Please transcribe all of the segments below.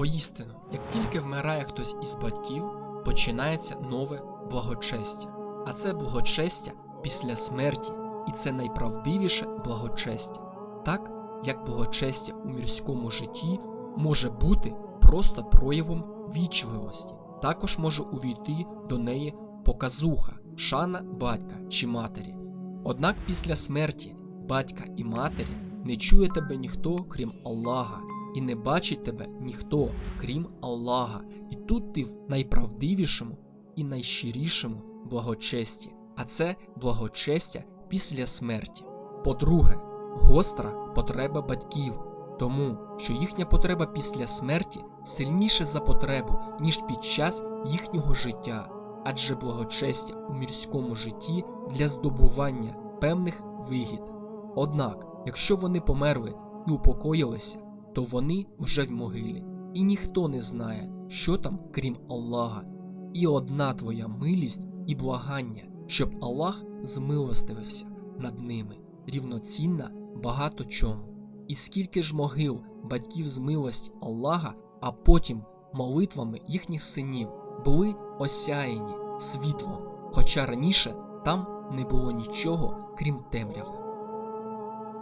Воістину, як тільки вмирає хтось із батьків, починається нове благочестя. А це благочестя після смерті, і це найправдивіше благочестя. Так, як благочестя у мірському житті може бути просто проявом вічливості, також може увійти до неї показуха, шана батька чи матері. Однак після смерті батька і матері не чує тебе ніхто, крім Аллаха, і не бачить тебе ніхто, крім Аллаха. І тут ти в найправдивішому і найщирішому благочесті, а це благочестя після смерті. По-друге, гостра потреба батьків, тому що їхня потреба після смерті сильніша за потребу, ніж під час їхнього життя, адже благочестя у мірському житті для здобування певних вигід. Однак, якщо вони померли і упокоїлися, то вони вже в могилі, і ніхто не знає, що там, крім Аллаха, і одна твоя милість і благання, щоб Аллах змилостивився над ними, рівноцінна багато чому. І скільки ж могил батьків з милості Аллаха, а потім молитвами їхніх синів були осяяні світлом, хоча раніше там не було нічого, крім темряви.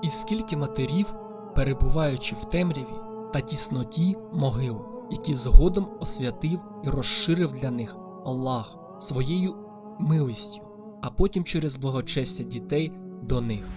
І скільки матерів, перебуваючи в темряві та тісноті могил, які згодом освятив і розширив для них Аллах своєю милістю, а потім через благочестя дітей до них.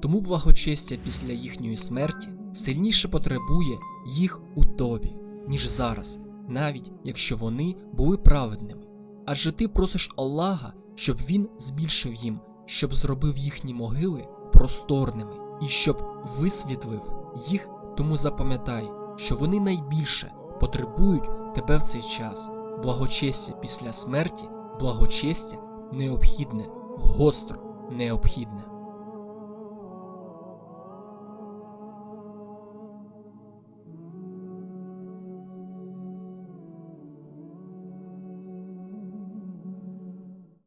Тому благочестя після їхньої смерті сильніше потребує їх у тобі, ніж зараз, навіть якщо вони були праведними. Адже ти просиш Аллаха, щоб він збільшив їм, щоб зробив їхні могили просторними і щоб висвітлив їх, тому запам'ятай, що вони найбільше потребують тебе в цей час. Благочестя після смерті, благочестя необхідне, гостро необхідне.